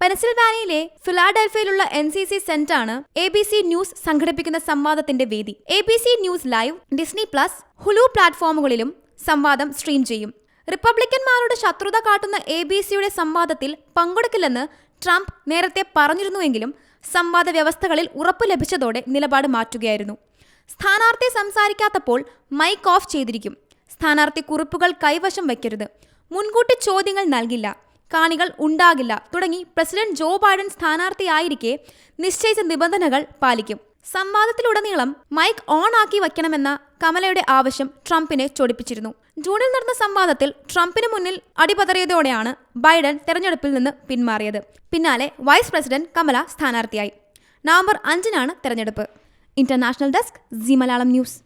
പെൻസിൽവാനിയയിലെ ഫിലാഡൽഫിയയിലുള്ള N C C സെന്ററാണ് A B C news സംഘടിപ്പിക്കുന്ന സംവാദത്തിന്റെ വേദി. A B C News live Disney Plus Hulu പ്ലാറ്റ്ഫോമുകളിലും സംവാദം സ്ട്രീം ചെയ്യും. റിപ്പബ്ലിക്കന്മാരോട് ശത്രുത കാട്ടുന്ന എ ബി സിയുടെ സംവാദത്തിൽ പങ്കെടുക്കില്ലെന്ന് ട്രംപ് നേരത്തെ പറഞ്ഞിരുന്നുവെങ്കിലും സംവാദ വ്യവസ്ഥകളിൽ ഉറപ്പ് ലഭിച്ചതോടെ നിലപാട് മാറ്റുകയായിരുന്നു. സ്ഥാനാർത്ഥി സംസാരിക്കാത്തപ്പോൾ മൈക്ക് ഓഫ് ചെയ്തിരിക്കും. സ്ഥാനാർത്ഥി കുറിപ്പുകൾ കൈവശം വയ്ക്കരുത് മുൻകൂട്ടി ചോദ്യങ്ങൾ നൽകില്ല. കാണികൾ ഉണ്ടാകില്ല. തുടങ്ങി പ്രസിഡന്റ് ജോ ബൈഡൻ സ്ഥാനാർത്ഥിയായിരിക്കെ നിശ്ചയിച്ച നിബന്ധനകൾ പാലിക്കും. സംവാദത്തിലുടനീളം മൈക്ക് ഓൺ ആക്കി വയ്ക്കണമെന്ന കമലയുടെ ആവശ്യം ട്രംപിനെ ചൊടിപ്പിച്ചിരുന്നു. ജൂണിൽ നടന്ന സംവാദത്തിൽ ട്രംപിന് മുന്നിൽ അടിപതറിയതോടെയാണ് ബൈഡൻ തെരഞ്ഞെടുപ്പിൽ നിന്ന് പിന്മാറിയത്. പിന്നാലെ വൈസ് പ്രസിഡന്റ് കമല സ്ഥാനാർത്ഥിയായി. നവംബർ അഞ്ചിനാണ് തെരഞ്ഞെടുപ്പ്. International desk Zee Malayalam news.